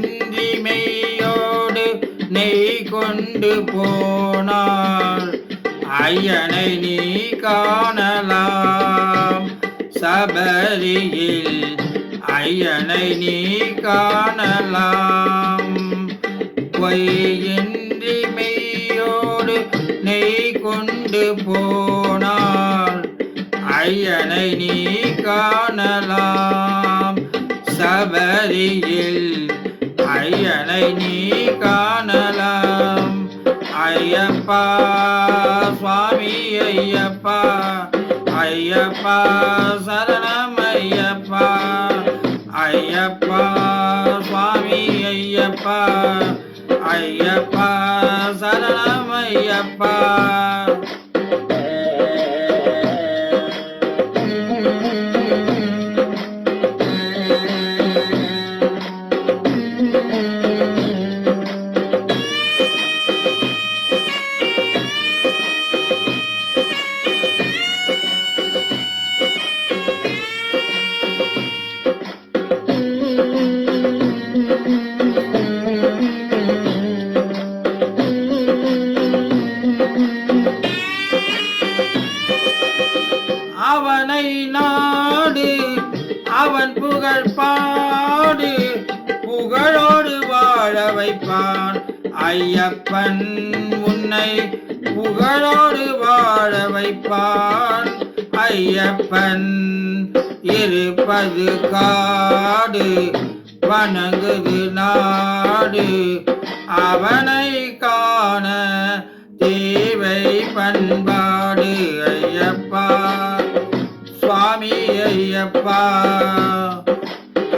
நெஞ்சி மெய்யோடு நெய் கொண்டு போனாள். ஐயனை நீ காணலாம். சபரியில் ஐயனை நீ காணலாம். பொய்யின்றி மெய்யோடு நெய் கொண்டு போனாள். ஐயனை நீ காணலாம். சபரியில் ஐயனை நீ காணலாம். ஐயப்பா சுவாமி ஐயப்பா ஐயப்பா சரணம் ஐயப்பா ஐயப்பா சுவாமி ஐயப்பா ஐயப்பா சரணம் ஐயப்பா. நாடு. அவன் புகழ் பாடு. புகழோடு வாழ வைப்பான். ஐயப்பன் உன்னை புகழோடு வாழ வைப்பான். ஐயப்பன் இருப்பது காடு. வணங்குது நாடு. அவனை காண தேவை பண்பாடு. ஐயப்பா. சுவாமி ஐயப்பா.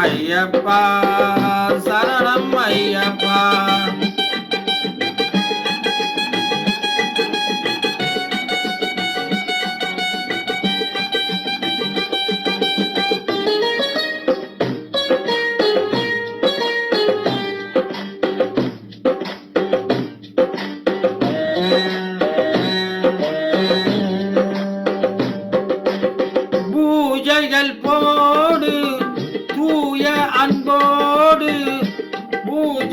ஐயப்பா சரணம் ஐயா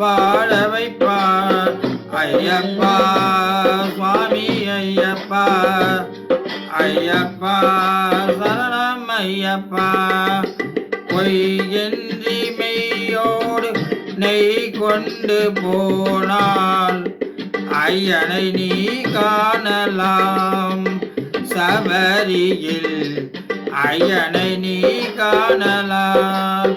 வாழ வைப்பான் ஐயப்பா சுவாமி ஐயப்பா. ஐயப்பா சரணம் ஐயப்பா. பொய்யின்றி மெய்யோடு நெய் கொண்டு போனால் ஐயனை நீ காணலாம். சபரியில் ஐயனை நீ காணலாம்.